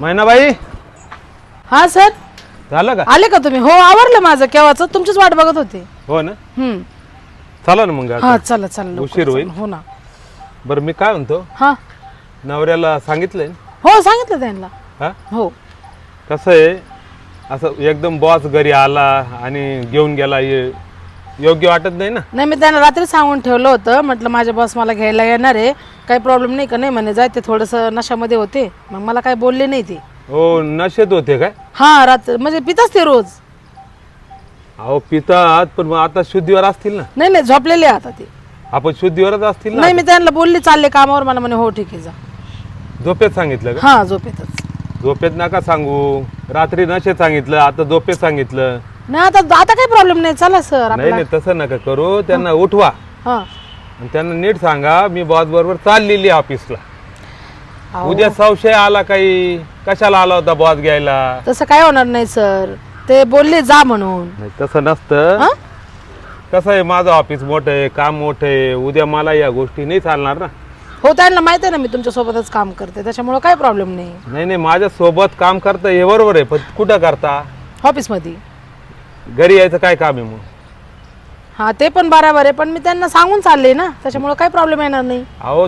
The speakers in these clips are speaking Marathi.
मैनाबाई? हा सर? झालं का? आले का तुम्ही? हो आवरलं माझं. केव्हाच? तुमचीच वाट बघत होते. हो ना? हम्म. चला ना मग आता. हा चला चला लवकर उशीर चला. होईल. हो ना. बरं मी काय म्हणतो? हा. नवऱ्याला सांगितलंय ना? हो सांगितलं त्यांना. हा? हो. कसं आहे? असं एकदम बॉस घरी आला आणि घेऊन गेला हे योग्य वाटत नाही ना? नाही मी त्यांना रात्री सांगून ठेवलं होतं. म्हटलं माझ्या बॉस मला घ्यायला येणार आहे. काही प्रॉब्लेम नाही का? नाही म्हणे जाय ते थोडंसं नशामध्ये होते. मग मला काही बोलले नाही ते. हो नशेत होते काय? हा रात्री म्हणजे पिताच ते रोज. अहो पितात पण मग आता शुद्धीवर असतील ना? नाही नाही झोपलेले आहे आता ते. आपण शुद्धीवरच असतील ना? नाही मी त्यांना बोलली चालले कामावर. मला म्हणे हो ठीक आहे जा. झोपेत सांगितलं का? हा झोपेतच. झोपेत नका सांगू. रात्री नशेत सांगितलं आता झोपेत सांगितलं. नाही आता आता काही प्रॉब्लेम नाही. चला सर नाही नाही तसं नका करू. त्यांना उठवा. हा. आणि त्यांना नीट सांगा मी बॉस बरोबर चाललेली ऑफिसला अहो, उद्या संशय आला काही? कशाला आला होता बॉस घ्यायला? तसं काय होणार नाही सर ते बोलले जा म्हणून. नाही तसं नसतं. हा? कसं आहे माझं ऑफिस मोठं आहे काम मोठं आहे. उद्या मला या गोष्टी नाही चालणार ना. हो त्यांना माहिती आहे ना मी तुमच्या सोबतच काम करते. त्याच्यामुळे काय प्रॉब्लेम नाही. नाही नाही माझ्या सोबत काम करता हे बरोबर आहे पण कुठं करता? ऑफिसमध्ये घरी यायचं काय काम आहे मग? हा ते पण बरोबर आहे पण मी त्यांना सांगून चालले ना त्याच्यामुळे काही प्रॉब्लेम येणार नाही. अहो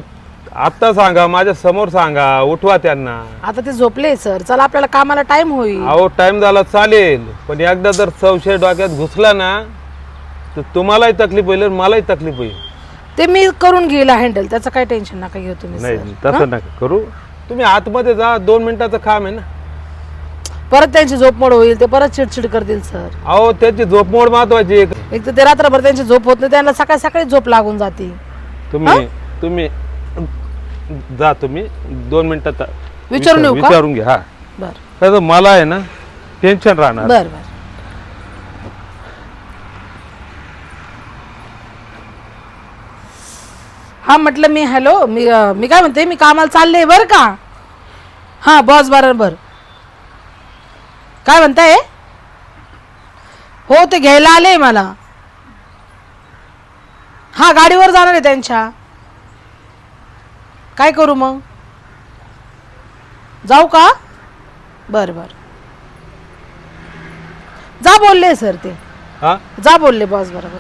आत्ता सांगा माझ्यासमोर सांगा उठवा त्यांना. आता ते झोपले सर. चला आपल्याला कामाला टाइम होईल. अहो टाइम झाला चालेल. पण एकदा जर संशय डोक्यात घुसला ना तर तुम्हालाही तकलीफ होईल आणि मलाही तकलीफ होईल. ते मी करून घेईल हँडल त्याचं काही टेन्शन नका घेऊ तुम्ही नाही तसं नका करू. तुम्ही आतमध्ये जा दोन मिनिटाचं काम आहे ना. परत त्यांची झोप मोड होईल ते परत चिडचिड करतील सर. अहो त्याची झोपमोड महत्वाची आहे. एक तर ते रात्रभर त्यांची झोप होत नाही त्यांना सकाळी सकाळी झोप लागून जाते. तुम्ही तुम्ही जा तुम्ही दोन मिनिटात विचारून येऊ का? विचारून घ्या हा. बर. मला आहे ना टेन्शन राहणार. बर बर. हा म्हटलं मी हॅलो मी अं, मी काय म्हणते मी कामाला चालले बरं का? हा बॉस बरोबर काय म्हणताय? हो ते घ्यायला आले मला. हा गाडीवर जाणार आहे त्यांच्या. काय करू मग? जाऊ का? बरं बरं. जा बोलले सर ते. हा? जा बोलले बॉस बरोबर.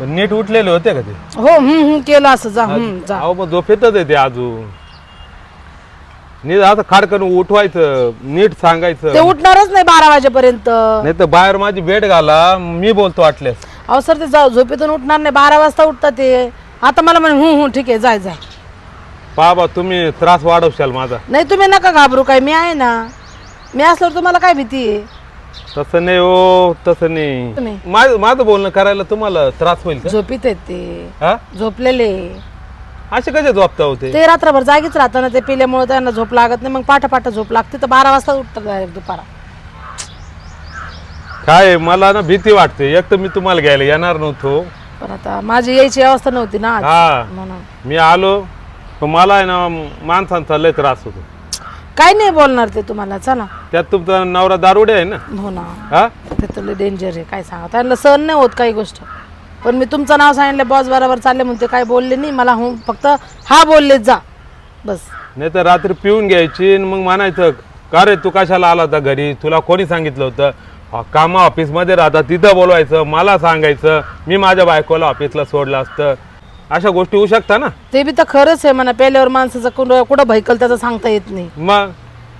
पण नीट उठलेले होते का ते? हो हम्म केलं असं. जा हम्म जा. अहो मग झोपेतच आहे ते अजून. नीट असं खाडकन उठवायचं नीट सांगायचं. ते उठणारच नाही बारा वाजेपर्यंत. नाही तर बाहेर माझी भेट घाला मी बोलतो वाटल्यास. अहो सर ते जा झोपेतून उठणार नाही बारा वाजता उठतात ते. आता मला म्हणे हम्म हम्म ठीक आहे जाय जाय. बाबा तुम्ही त्रास वाढवशाल माझा. नाही तुम्ही नका घाबरू काय मी आहे ना. मी असल्यावर तुम्हाला काय भीती आहे? तसं नाही हो तसं नाही. तुम्ही? माझं माझं बोलणं करायला तुम्हाला त्रास होईल का? झोपीत आहेत ते. हा? झोपलेले. असे कसे झोपता होते ते? रात्रभर जागीच राहताना ते पिल्यामुळे त्यांना झोप लागत नाही मग पाठा पाठा झोप लागते तर बारा वाजता उठतात direct दुपारा. काय आहे, मला ना भीती वाटते. एक तर मी तुम्हाला घ्यायला येणार नव्हतो. पण आता माझी यायची अवस्था नव्हती ना आज. हा. म्हणून. मी आलो पण मला आहे ना माणसांचा लय त्रास होतो. काय नाही बोलणार ते तुम्हाला चला. त्यात तुमचा नवरा दारुडे आहे ना? हो ना. हा? ते तर डेंजर आहे काय सांगा. त्यांना सहन नाही होत काही गोष्ट. पण मी तुमचं नाव सांगितलं बॉस बरोबर चालले म्हणते काय बोलले नाही. मला हो फक्त हा बोलले जा. बस. नाही तर रात्री पिऊन घ्यायची आणि मग म्हणायचं का रे तू कशाला आला होता घरी? तुला कोणी सांगितलं होतं? कामा ऑफिसमध्ये राहता तिथं बोलवायचं मला सांगायचं. मी माझ्या बायकोला ऑफिसला सोडलं असतं. अशा गोष्टी होऊ शकता ना? ते बी तर खरंच आहे म्हणा. पेल्यावर माणसाचं कुठं कुठं भैकल त्याचं सांगता येत नाही. मग?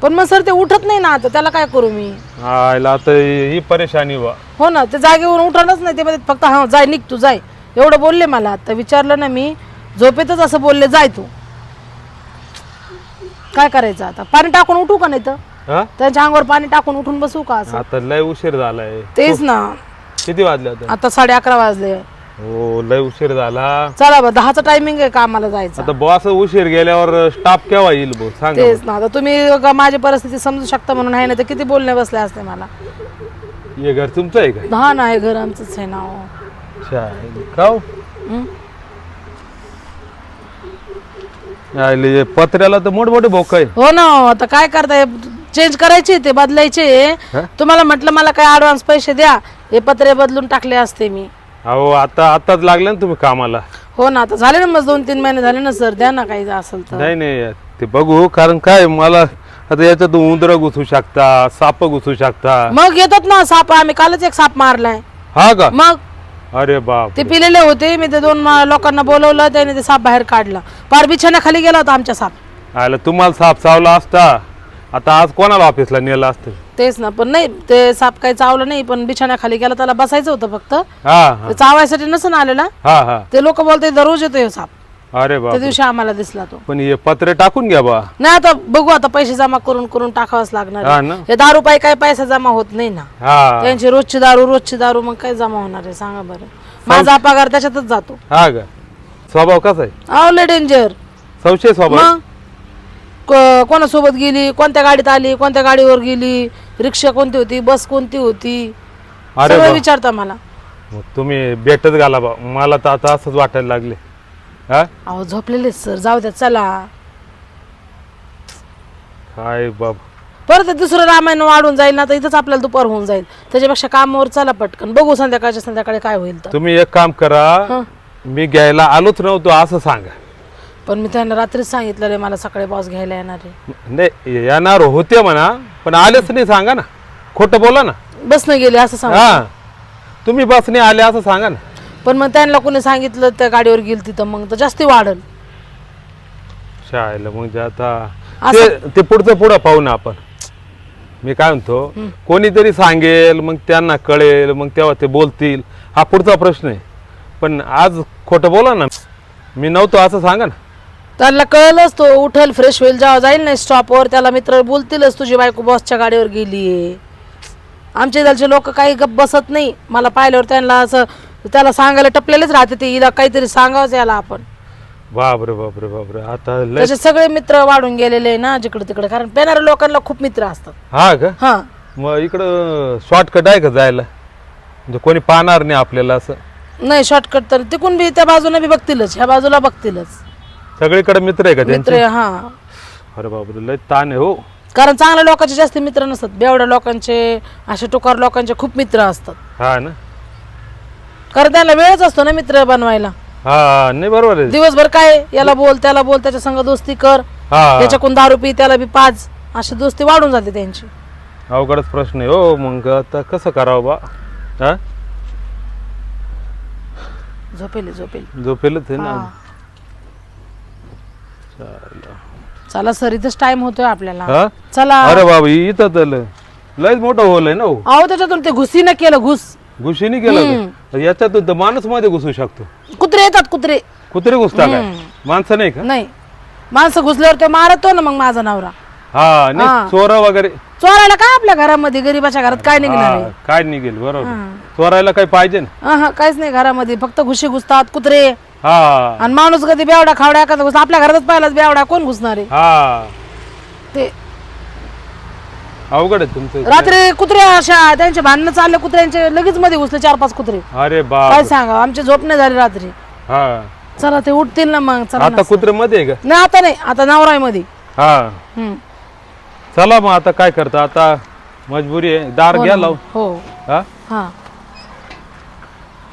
पण मग सर ते उठत नाही ना आता त्याला काय करू मी? आयला आता ही परेशानी वा हो ना ते जागेवरून उठणच नाही ते म्हणतात फक्त हा जाय निघ तू जाय. एवढं बोलले मला. आता विचारलं ना मी झोपेतच असं बोलले जाय तू. काय करायचं आता? पाणी टाकून उठू का नाही तर? हा? त्यांच्या अंगावर पाणी टाकून उठून बसू का असं? आता लय उशीर झालाय. तेच ना. किती वाजले आता? आता साडे अकरा वाजले. हो लय उशीर झाला. चला बा दहाचं टायमिंग आहे कामाला जायचं. आता बॉस उशीर गेल्यावर स्टाफ केव्हा येईल भाऊ? सांगा तेच ना आता तुम्ही ग- माझी परिस्थिती समजू शकता म्हणून आहे ना तर किती बोलणे बसले असते मला. हे घर तुमचं आहे का? हा ना हे घर आमचंच आहे ना हो. अच्छा खाऊ? आले, पत्र्याला तर मोठमोठे भोक आहे. हो ना हो, आता काय करताय चेंज करायचे ते बदलायचे? तुम्हाला म्हटलं मला काय ऍडव्हान्स पैसे द्या. हे पत्रे बदलून टाकले असते मी. अहो आता आताच लागले ना तुम्ही कामाला. हो ना आता झाले ना मग दोन तीन महिने झाले ना सर. द्या ना काही असेल तर. नाही नाही ते बघू कारण काय मला आता याच्यात उंदर घुसू शकता साप घुसू शकता. मग येतात ना साप आम्ही कालच एक साप मारलाय. हा का? मग? अरे बाप ते पिलेले होते मी ते दोन मा- लोकांना बोलवलं त्याने ते साप बाहेर काढला. पार बिछाण्याखाली गेला होता आमच्या साप. आयला तुम्हाला साप चावला असता? आता आज कोणाला ऑफिसला नेलं असतं? तेच ना पण नाही ते साप काही चावलं नाही पण बिछाण्याखाली गेला त्याला बसायचं होतं फक्त. हा हा. ते चावायसाठी नसून आलेला. हा हा. ते लोक बोलते दररोज येतो ह्यो साप. अरे त्या बाप दिवशी आम्हाला दिसला तो. पण हे पत्रे टाकून घ्या बा. नाही आता बघू आता पैसे जमा करून करून टाकावंच लागणार हा आहे. ना. हे दारू पायी काय पैसा जमा होत नाही ना. हा. त्यांची रोजची दारू रोजची दारू मग काय जमा होणार आहे? सांगा बरं. माझा पगार त्याच्यातच जातो. हा का? स्वभाव कसा आहे? आवले डेंजर संशय स्वभाव मग? को- कोणासोबत गेली कोणत्या गाडीत आली कोणत्या गाडीवर गेली रिक्षा कोणती होती बस कोणती होती? अरे सगळं विचारता मला. मग तुम्ही भेटत घाला बा. मला तर आता असंच वाटायला लागले. हा? अहो झोपलेले सर. जाऊ द्या चला. काय बाब. परत ते दुसरं रामायण वाढून जाईल ना तर इथंच आपल्याला दुपार होऊन जाईल. त्याच्यापेक्षा कामावर चला पटकन. बघू संध्याकाळच्या संध्याकाळी काय होईल तर. तुम्ही एक काम करा. मी घ्यायला आलोच नव्हतो असं सांगा. पण मी त्यांना रात्रीच सांगितलं रे मला सकाळी बॉस घ्यायला येणार आहे. नाही येणार होते म्हणा पण आलेच नाही सांगा ना. खोटं बोला ना. बस नाही गेले असं सांग हा. तुम्ही बसने आले असं सांगा ना. पण मग त्यांना कोणी सांगितलं त्या गाडीवर गेली तिथं मग तर जास्ती वाढल. शाळेला मग जे आता ते ते पुढचं पुढं पाहू ना आपण. मी काय म्हणतो कोणीतरी सांगेल मग त्यांना कळेल मग तेव्हा ते बोलतील. हा पुढचा प्रश्न आहे. पण आज खोटं बोला ना. मी नव्हतो असं सांगा ना. त्यांना कळलंच तो उठल फ्रेश होईल जेव्हा जाईल नाही स्टॉपवर त्याला मित्र बोलतीलच तुझी बायको बसच्या गाडीवर गेलीये. आमच्या इथलचे लोक काही गप बसत नाही. मला पाहिल्यावर त्यांना असं त्याला सांगायला टपलेलेच राहते ते. हिला काहीतरी सांगावंच याला आपण. बापरे बापरे बापरे. आता लय त्याचे सगळे मित्र वाढून गेलेले आहे ना जिकडे तिकडे. कारण पेणाऱ्या लोकांना खूप मित्र असतात. हा का? हा. मग इकडं शॉर्टकट आहे का जायला? म्हणजे कोणी पाहणार नाही आपल्याला असं? नाही शॉर्टकट तर तिकून बी त्या बाजूने बी बघतीलच. ह्या बाजूला बघतीलच. सगळीकडे मित्र आहे का त्यांचे? मित्र हा. अरे बापरे लय ताण आहे हो. कारण चांगल्या लोकांचे जास्त मित्र नसतात. बेवड्या लोकांचे असे टुकार लोकांचे खूप मित्र असतात. हा ना. कारण त्यांना वेळच असतो ना मित्र बनवायला. हा नाही बरोबर आहे. दिवसभर काय याला बोल त्याला बोल त्याच्या संग दोस्ती कर. हा. त्याच्याकडून दारू पी त्याला बी पाच अशी दोस्ती वाढून जाते त्यांची. अवघडच प्रश्न आहे हो. मग आता कसं करावं बा? हा? झोपेल झोपेल. झोपेलच आहे ना. हा. चला सर इथंच टाइम होतोय आपल्याला. हा? चला. अरे बाबा इथं तर लय- लयच मोठं होल आहे ना हो? अहो त्याच्यातून ते घुसीनं केलं घुस. घुशीने केलं का? याच्यातून तर माणूसमध्ये घुसू शकतो. कुत्रे येतात कुत्रे. कुत्रे घुसता काय? माणसं नाही का? नाही. माणसं घुसल्यावर ते मारतो ना मग माझा नवरा. हा हा. नाही चोरा वगैरे. चोरायला काय आपल्या घरामध्ये? गरीबाच्या घरात काय निघणार आहे? हा, काय निघेल बरोबर. चोरायला काही पाहिजे ना? अहं, काहीच नाही घरामध्ये. फक्त घुशी घुसतात कुत्रे. हा. आणि माणूस कधी बेवडा खावड्या एखादा घुस आपल्या घरातच पाहिलाच बेवडा कोण घुसणार आहे? हा. ते अवघड आहे तुमचं रात्री कुत्रे अशा त्यांचे भांडणं चालले कुत्र्यांचे लगेच मध्ये घुसले चार पाच कुत्रे. अरे बाप. काय सांगा आमची झोप नाही झाली रात्री. हा. चला ते उठतील ना मग चला ना. आता कुत्रे मध्ये आहे का? नाही आता नाही आता नवरायमध्ये हा. हम्म. चला मग आता काय करता आता मजबुरी आहे. दार घ्या लावून. हो. हा? हा.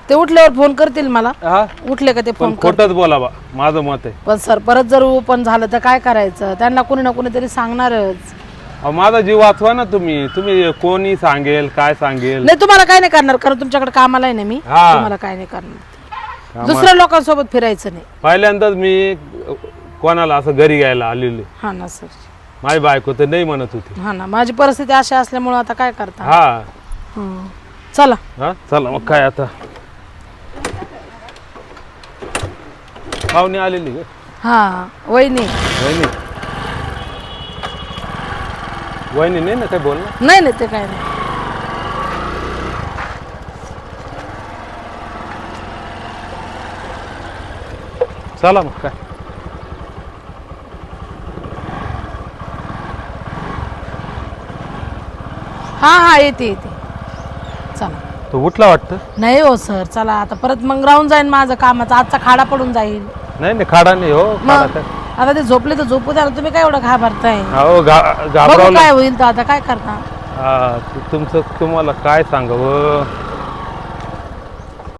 ते उठल्यावर फोन करतील मला. हा? उठले का ते फोन पण खोटच बोला बा माझं मत आहे. पण सर परत जर ओपन झालं तर काय करायचं? त्यांना कोणी ना कोणीतरी सांगणारच. अहो, माझा जीव वाचवा ना तुम्ही. तुम्ही कोणी सांगेल काय सांगेल? नाही तुम्हाला काय नाही करणार कारण तुमच्याकडे कामाला आहे ना मी. हा. तुम्हाला काय नाही करणार. दुसऱ्या लोकांसोबत फिरायचं नाही. पहिल्यांदाच मी कोणाला असं घरी घ्यायला आलेले हा ना सर. माझी बायको तर नाही म्हणत होती. हा ना माझी परिस्थिती अशी असल्यामुळे आता काय करता? हा. हम्म. चला. हा? चला मग काय आता? पाहुणे आलेली ग हा वहिनी. वहिनी. वहिनी नाही ना काय बोल ना नाही नाही ते काय नाही. चला मग काय. हा हा येते येते. चला. तो उठला वाटतं? नाही हो सर. चला आता परत मग राहून जाईन माझं कामाचा आजचा खाडा पडून जाईल. नाही नाही खाडा नाही हो खाडा मग काय? आता ते झोपले तर झोपू द्या ना. तुम्ही काय एवढं घाबरताय? हो घा बघू घाबरावलं. काय होईल तर आता काय करता हा, तु- तुमचं तुम्हाला काय सांगावं?